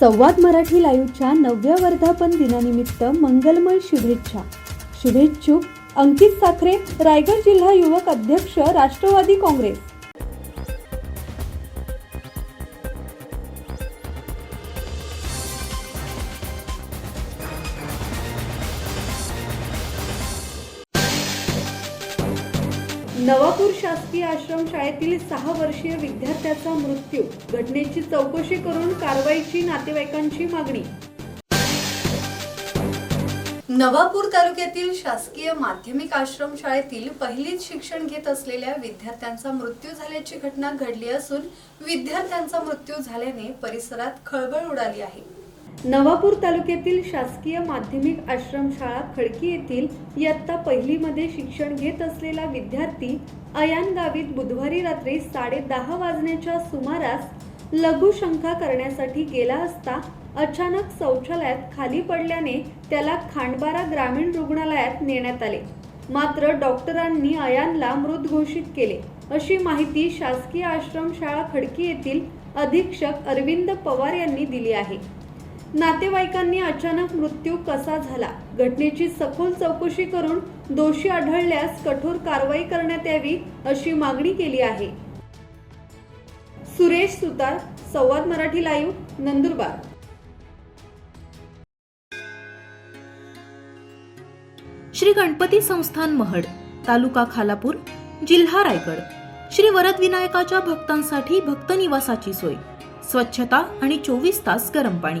संवाद मराठी लाईव्हच्या नवव्या वर्धापन दिनानिमित्त मंगलमय शुभेच्छा. शुभेच्छुक अंकित साखरे रायगड जिल्हा युवक अध्यक्ष राष्ट्रवादी काँग्रेस. नवापूर शासकीय आश्रमशाळेतील सहा वर्षीय विद्यार्थ्याचा मृत्यू. घटनेची चौकशी करून कारवाईची नातेवाईकांची मागणी. नवापूर तालुक्यातील शासकीय माध्यमिक आश्रमशाळेतील पहिलीच शिक्षण घेत असलेल्या विद्यार्थ्यांचा मृत्यू झाल्याची घटना घडली असून विद्यार्थ्यांचा मृत्यू झाल्याने परिसरात खळबळ उडाली आहे. नवापूर तालुक्यातील शासकीय माध्यमिक आश्रमशाळा खडकी येथील इयत्ता पहिलीमध्ये शिक्षण घेत असलेला विद्यार्थी अयान गावीत बुधवारी रात्री साडे दहा वाजण्याच्या सुमारास लघुशंका करण्यासाठी गेला असता अचानक शौचालयात खाली पडल्याने त्याला खांडबारा ग्रामीण रुग्णालयात नेण्यात आले. मात्र डॉक्टरांनी अयानला मृत घोषित केले. अशी माहिती शासकीय आश्रमशाळा खडकी येथील अधीक्षक अरविंद पवार यांनी दिली आहे. नातेवाईकांनी अचानक मृत्यू कसा झाला? घटनेची सखोल चौकशी करून दोषी आढळल्यास कठोर कारवाई करण्यात यावी अशी मागणी केली आहे. सुरेश सुतार संवाद मराठी लाईव्ह नंदुरबार. श्री गणपती संस्थान महड तालुका खालापूर जिल्हा रायगड. श्री वरद विनायकाच्या भक्तांसाठी भक्त निवासाची सोय स्वच्छता आणि चोवीस तास गरम पाणी.